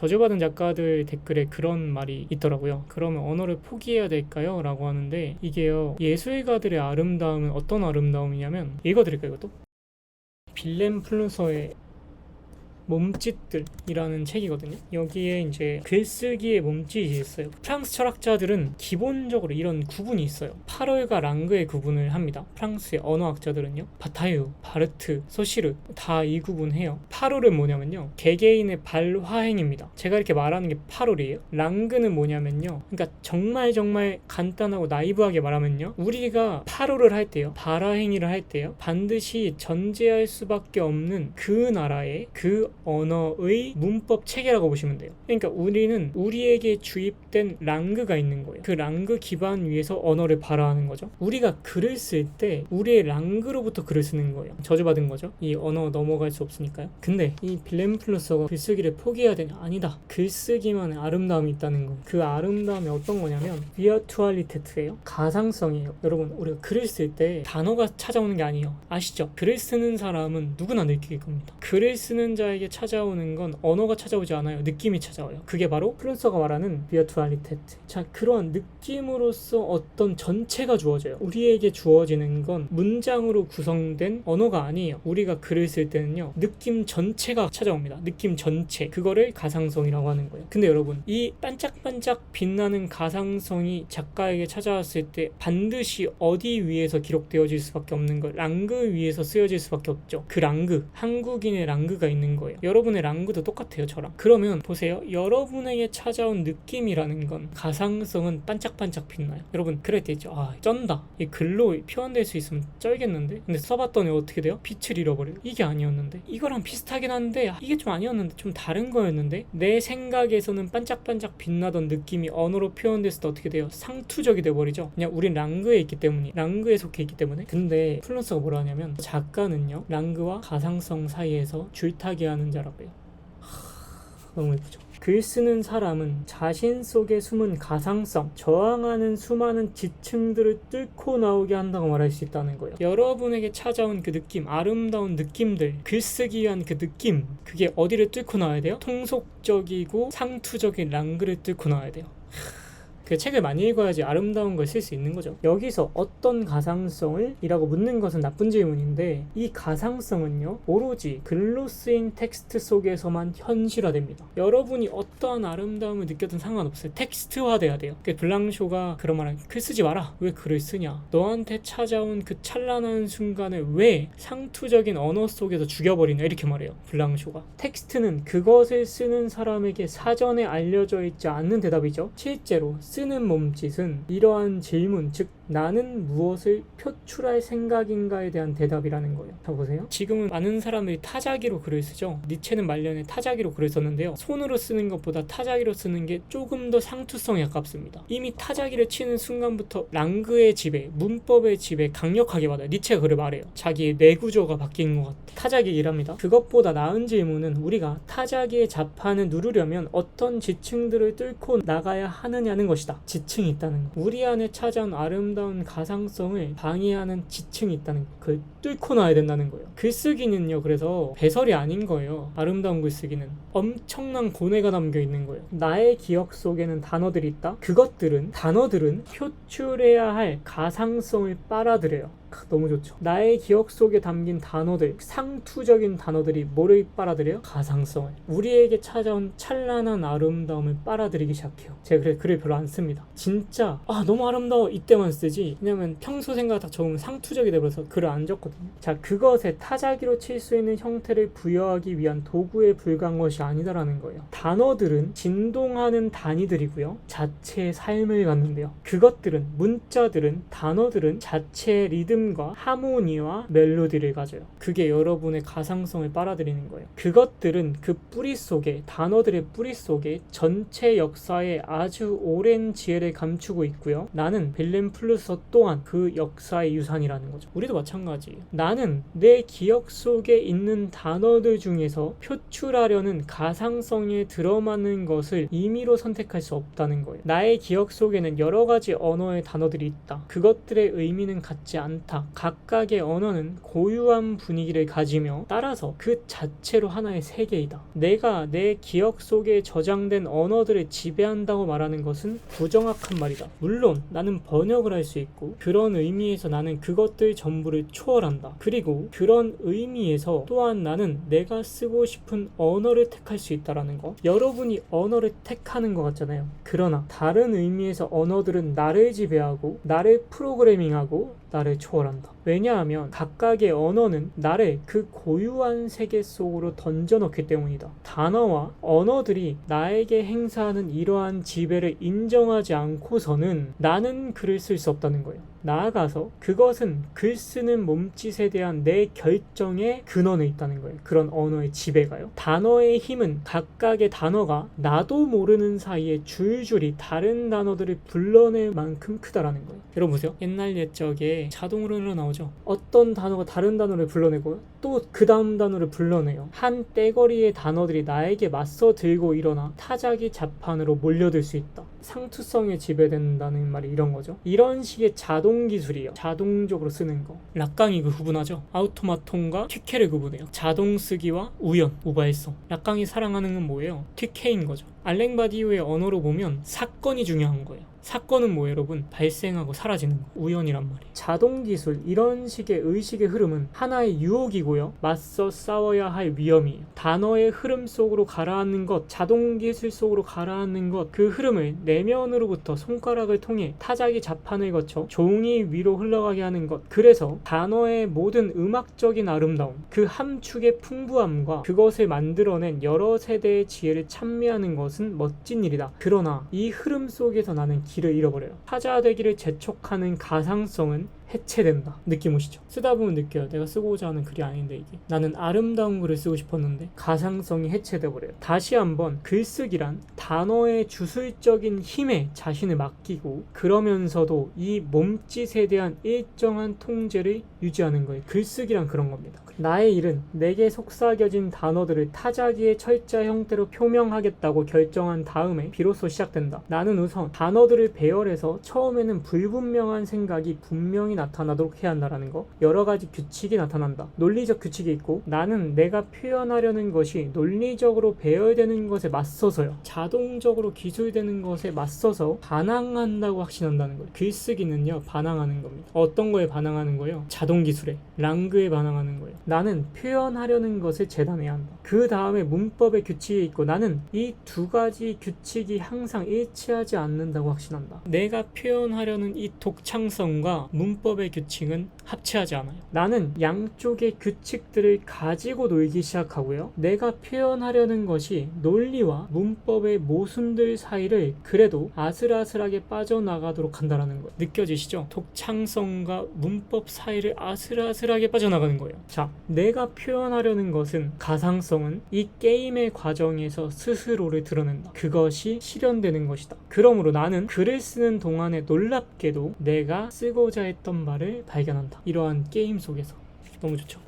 저주받은 작가들 댓글에 그런 말이 있더라고요. 그러면 언어를 포기해야 될까요? 라고 하는데 이게요. 예술가들의 아름다움은 어떤 아름다움이냐면 읽어드릴까요, 이것도? 빌렘 플루서의 몸짓들이라는 책이거든요. 여기에 이제 글쓰기의 몸짓이 있어요. 프랑스 철학자들은 기본적으로 이런 구분이 있어요. 파롤과 랑그의 구분을 합니다. 프랑스의 언어학자들은요. 바타유, 바르트, 소시르 다 이 구분해요. 파롤은 뭐냐면요. 개개인의 발화행입니다. 제가 이렇게 말하는 게 파롤이에요. 랑그는 뭐냐면요. 그러니까 정말 정말 간단하고 나이브하게 말하면요. 우리가 파롤을 할 때요. 발화행위를 할 때요. 반드시 전제할 수밖에 없는 그 나라의 그 언어의 문법 체계라고 보시면 돼요. 그러니까 우리는 우리에게 주입된 랑그가 있는 거예요. 그 랑그 기반 위에서 언어를 발화하는 거죠. 우리가 글을 쓸 때 우리의 랑그로부터 글을 쓰는 거예요. 저주받은 거죠. 이 언어 넘어갈 수 없으니까요. 근데 이 빌렘 플루서가 글쓰기를 포기해야 되냐? 아니다. 글쓰기만의 아름다움이 있다는 거. 그 아름다움이 어떤 거냐면 비어투알리테트예요. 가상성이에요. 여러분 우리가 글을 쓸 때 단어가 찾아오는 게 아니에요. 아시죠? 글을 쓰는 사람은 누구나 느낄 겁니다. 글을 쓰는 자에게 찾아오는 건 언어가 찾아오지 않아요. 느낌이 찾아와요. 그게 바로 플루서가 말하는 비어투알리테트. 자, 그러한 느낌으로서 어떤 전체가 주어져요. 우리에게 주어지는 건 문장으로 구성된 언어가 아니에요. 우리가 글을 쓸 때는요. 느낌 전체가 찾아옵니다. 느낌 전체. 그거를 가상성이라고 하는 거예요. 근데 여러분, 이 반짝반짝 빛나는 가상성이 작가에게 찾아왔을 때 반드시 어디 위에서 기록되어질 수밖에 없는 걸 랑그 위에서 쓰여질 수밖에 없죠. 그 랑그, 한국인의 랑그가 있는 거예요. 여러분의 랑그도 똑같아요, 저랑. 그러면 보세요. 여러분에게 찾아온 느낌이라는 건 가상성은 반짝반짝 빛나요. 여러분, 그럴 때 있죠. 아, 쩐다. 이 글로 표현될 수 있으면 쩔겠는데? 근데 써봤더니 어떻게 돼요? 빛을 잃어버려요. 이게 아니었는데. 이거랑 비슷하긴 한데, 아, 이게 좀 아니었는데, 좀 다른 거였는데, 내 생각에서는 반짝반짝 빛나던 느낌이 언어로 표현됐을 때 어떻게 돼요? 상투적이 돼버리죠. 그냥 우린 랑그에 있기 때문이, 랑그에 속해 있기 때문에. 근데 플러스가 뭐라 하냐면, 작가는요, 랑그와 가상성 사이에서 줄타기 하는 자라고요. 하, 너무 예쁘죠. 글 쓰는 사람은 자신 속에 숨은 가상성, 저항하는 수많은 지층들을 뚫고 나오게 한다고 말할 수 있다는 거예요. 여러분에게 찾아온 그 느낌, 아름다운 느낌들, 글쓰기 위한 그 느낌, 그게 어디를 뚫고 나와야 돼요? 통속적이고 상투적인 랑글을 뚫고 나와야 돼요. 그 책을 많이 읽어야지 아름다운 걸 쓸 수 있는 거죠. 여기서 어떤 가상성을? 이라고 묻는 것은 나쁜 질문인데 이 가상성은요 오로지 글로 쓰인 텍스트 속에서만 현실화됩니다. 여러분이 어떠한 아름다움을 느꼈든 상관없어요. 텍스트화돼야 돼요. 그 블랑쇼가 그런 말을 글 쓰지 마라. 왜 글을 쓰냐? 너한테 찾아온 그 찬란한 순간을 왜 상투적인 언어 속에서 죽여버리냐 이렇게 말해요. 블랑쇼가 텍스트는 그것을 쓰는 사람에게 사전에 알려져 있지 않는 대답이죠. 실제로 쓰는 몸짓은 이러한 질문, 즉 나는 무엇을 표출할 생각인가에 대한 대답이라는 거예요. 자 보세요. 지금은 많은 사람들이 타자기로 글을 쓰죠. 니체는 말년에 타자기로 글을 썼는데요. 손으로 쓰는 것보다 타자기로 쓰는 게 조금 더 상투성에 가깝습니다. 이미 타자기를 치는 순간부터 랑그의 지배, 문법의 지배 강력하게 받아요. 니체가 그를 말해요. 자기의 뇌구조가 바뀐 것 같아. 타자기 일합니다. 그것보다 나은 질문은 우리가 타자기의 자판을 누르려면 어떤 지층들을 뚫고 나가야 하느냐는 것이다. 지층이 있다는 거. 우리 안에 찾아온 아름다운 가상성을 방해하는 지층이 있다는 거. 그걸 뚫고 나야 된다는 거예요. 글쓰기는요. 그래서 배설이 아닌 거예요. 아름다운 글쓰기는 엄청난 고뇌가 담겨 있는 거예요. 나의 기억 속에는 단어들이 있다. 그것들은 단어들은 표출해야 할 가상성을 빨아들여요. 크, 너무 좋죠. 나의 기억 속에 담긴 단어들, 상투적인 단어들이 뭐를 빨아들여요? 가상성을. 우리에게 찾아온 찬란한 아름다움을 빨아들이기 시작해요. 제가 그래 글을 별로 안 씁니다. 진짜 아 너무 아름다워 이때만 쓰지. 왜냐면 평소 생각 다 적으면 상투적이 돼버려서 글을 안 적거든요. 자 그것에 타자기로 칠 수 있는 형태를 부여하기 위한 도구에 불과한 것이 아니다라는 거예요. 단어들은 진동하는 단위들이고요. 자체의 삶을 갖는데요. 그것들은 문자들은 단어들은 자체의 리듬 과 하모니와 멜로디를 가져요. 그게 여러분의 가상성을 빨아들이는 거예요. 그것들은 그 뿌리 속에 단어들의 뿌리 속에 전체 역사의 아주 오랜 지혜를 감추고 있고요. 나는 빌렘 플루서 또한 그 역사의 유산이라는 거죠. 우리도 마찬가지예요. 나는 내 기억 속에 있는 단어들 중에서 표출하려는 가상성에 들어맞는 것을 임의로 선택할 수 없다는 거예요. 나의 기억 속에는 여러 가지 언어의 단어들이 있다. 그것들의 의미는 같지 않다. 그렇다. 각각의 언어는 고유한 분위기를 가지며 따라서 그 자체로 하나의 세계이다. 내가 내 기억 속에 저장된 언어들을 지배한다고 말하는 것은 부정확한 말이다. 물론 나는 번역을 할 수 있고 그런 의미에서 나는 그것들 전부를 초월한다. 그리고 그런 의미에서 또한 나는 내가 쓰고 싶은 언어를 택할 수 있다라는 것. 여러분이 언어를 택하는 것 같잖아요. 그러나 다른 의미에서 언어들은 나를 지배하고 나를 프로그래밍하고 나를 초월한다. 왜냐하면 각각의 언어는 나를 그 고유한 세계 속으로 던져넣기 때문이다. 단어와 언어들이 나에게 행사하는 이러한 지배를 인정하지 않고서는 나는 글을 쓸 수 없다는 거예요. 나아가서 그것은 글 쓰는 몸짓에 대한 내 결정의 근원에 있다는 거예요. 그런 언어의 지배가요. 단어의 힘은 각각의 단어가 나도 모르는 사이에 줄줄이 다른 단어들을 불러낼 만큼 크다라는 거예요. 여러분 보세요. 옛날 옛적에 자동으로 흘러나오죠. 어떤 단어가 다른 단어를 불러내고 또 그 다음 단어를 불러내요. 한 떼거리의 단어들이 나에게 맞서 들고 일어나 타자기 자판으로 몰려들 수 있다. 상투성에 지배된다는 말이 이런 거죠. 이런 식의 자동 기술이요. 자동적으로 쓰는 거. 락강이 그 구분하죠. 아우토마톤과 튀케를 구분해요. 자동 쓰기와 우연, 우발성. 락강이 사랑하는 건 뭐예요? 튀케인 거죠. 알랭 바디오의 언어로 보면 사건이 중요한 거예요. 사건은 뭐 여러분 발생하고 사라지는 거 우연이란 말이에요 자동 기술 이런 식의 의식의 흐름은 하나의 유혹이고요 맞서 싸워야 할 위험이에요 단어의 흐름 속으로 가라앉는 것 자동 기술 속으로 가라앉는 것 그 흐름을 내 면으로부터 손가락을 통해 타자기 자판을 거쳐 종이 위로 흘러가게 하는 것 그래서 단어의 모든 음악적인 아름다움 그 함축의 풍부함과 그것을 만들어낸 여러 세대의 지혜를 찬미하는 것은 멋진 일이다 그러나 이 흐름 속에서 나는 길을 잃어버려요. 타자 되기를 재촉하는 가상성은 해체된다. 느낌 오시죠? 쓰다 보면 느껴요. 내가 쓰고자 하는 글이 아닌데 이게. 나는 아름다운 글을 쓰고 싶었는데 가상성이 해체돼 버려요. 다시 한번 글쓰기란 단어의 주술적인 힘에 자신을 맡기고 그러면서도 이 몸짓에 대한 일정한 통제를 유지하는 거예요. 글쓰기란 그런 겁니다. 나의 일은 내게 속삭여진 단어들을 타자기의 철자 형태로 표명하겠다고 결정한 다음에 비로소 시작된다. 나는 우선 단어들을 배열해서 처음에는 불분명한 생각이 분명히 나타나도록 해야 한다라는 거. 여러 가지 규칙이 나타난다. 논리적 규칙이 있고 나는 내가 표현하려는 것이 논리적으로 배열되는 것에 맞서서요. 자동적으로 기술되는 것에 맞서서 반항한다고 확신한다는 거예요. 글쓰기는요 반항하는 겁니다. 어떤 거에 반항하는 거예요? 자동 기술에 랑그에 반항하는 거예요. 나는 표현하려는 것을 재단해야 한다. 그 다음에 문법의 규칙이 있고 나는 이 두 가지 규칙이 항상 일치하지 않는다고 확신한다. 내가 표현하려는 이 독창성과 문법 의 규칙은 합치하지 않아요. 나는 양쪽의 규칙들을 가지고 놀기 시작하고요. 내가 표현하려는 것이 논리와 문법의 모순들 사이를 그래도 아슬아슬하게 빠져나가도록 한다라는 거예요. 느껴지시죠? 독창성과 문법 사이를 아슬아슬하게 빠져나가는 거예요. 자, 내가 표현하려는 것은 가상성은 이 게임의 과정에서 스스로를 드러낸다. 그것이 실현되는 것이다. 그러므로 나는 글을 쓰는 동안에 놀랍게도 내가 쓰고자 했던 말을 발견한다. 이러한 게임 속에서 너무 좋죠.